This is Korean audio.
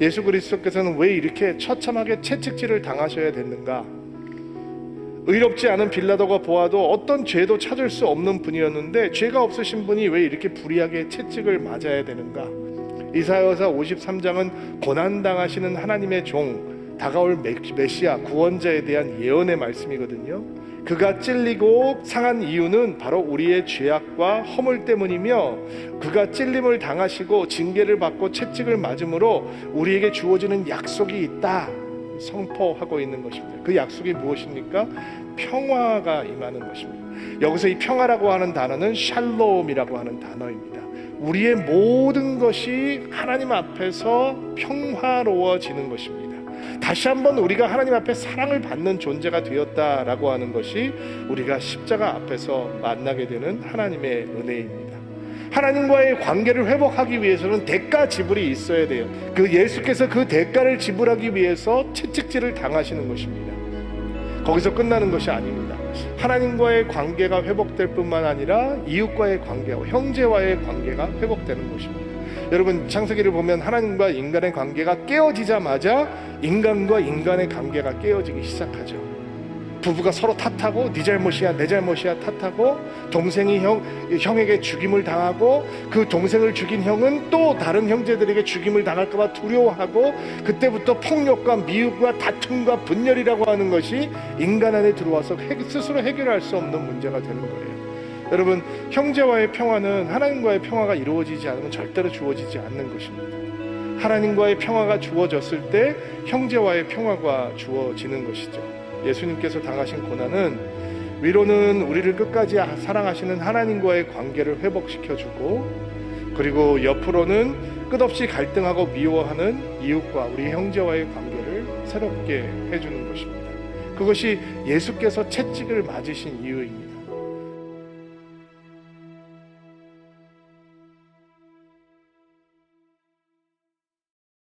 예수 그리스도께서는 왜 이렇게 처참하게 채찍질을 당하셔야 됐는가? 의롭지 않은 빌라도가 보아도 어떤 죄도 찾을 수 없는 분이었는데 죄가 없으신 분이 왜 이렇게 불의하게 채찍을 맞아야 되는가? 이사야서 53장은 고난 당하시는 하나님의 종 다가올 메- 메시아 구원자에 대한 예언의 말씀이거든요. 그가 찔리고 상한 이유는 바로 우리의 죄악과 허물 때문이며 그가 찔림을 당하시고 징계를 받고 채찍을 맞음으로 우리에게 주어지는 약속이 있다 선포하고 있는 것입니다. 그 약속이 무엇입니까? 평화가 임하는 것입니다. 여기서 이 평화라고 하는 단어는 샬롬이라고 하는 단어입니다. 우리의 모든 것이 하나님 앞에서 평화로워지는 것입니다. 다시 한번 우리가 하나님 앞에 사랑을 받는 존재가 되었다라고 하는 것이 우리가 십자가 앞에서 만나게 되는 하나님의 은혜입니다. 하나님과의 관계를 회복하기 위해서는 대가 지불이 있어야 돼요. 그 예수께서 그 대가를 지불하기 위해서 채찍질을 당하시는 것입니다. 거기서 끝나는 것이 아닙니다. 하나님과의 관계가 회복될 뿐만 아니라 이웃과의 관계와 형제와의 관계가 회복되는 것입니다. 여러분 창세기를 보면 하나님과 인간의 관계가 깨어지자마자 인간과 인간의 관계가 깨어지기 시작하죠. 부부가 서로 탓하고 네 잘못이야 내 잘못이야 탓하고 동생이 형 형에게 죽임을 당하고 그 동생을 죽인 형은 또 다른 형제들에게 죽임을 당할까봐 두려워하고 그때부터 폭력과 미움과 다툼과 분열이라고 하는 것이 인간 안에 들어와서 해- 스스로 해결할 수 없는 문제가 되는 거예요. 여러분 형제와의 평화는 하나님과의 평화가 이루어지지 않으면 절대로 주어지지 않는 것입니다. 하나님과의 평화가 주어졌을 때 형제와의 평화가 주어지는 것이죠. 예수님께서 당하신 고난은 위로는 우리를 끝까지 사랑하시는 하나님과의 관계를 회복시켜주고 그리고 옆으로는 끝없이 갈등하고 미워하는 이웃과 우리 형제와의 관계를 새롭게 해주는 것입니다. 그것이 예수께서 채찍을 맞으신 이유입니다.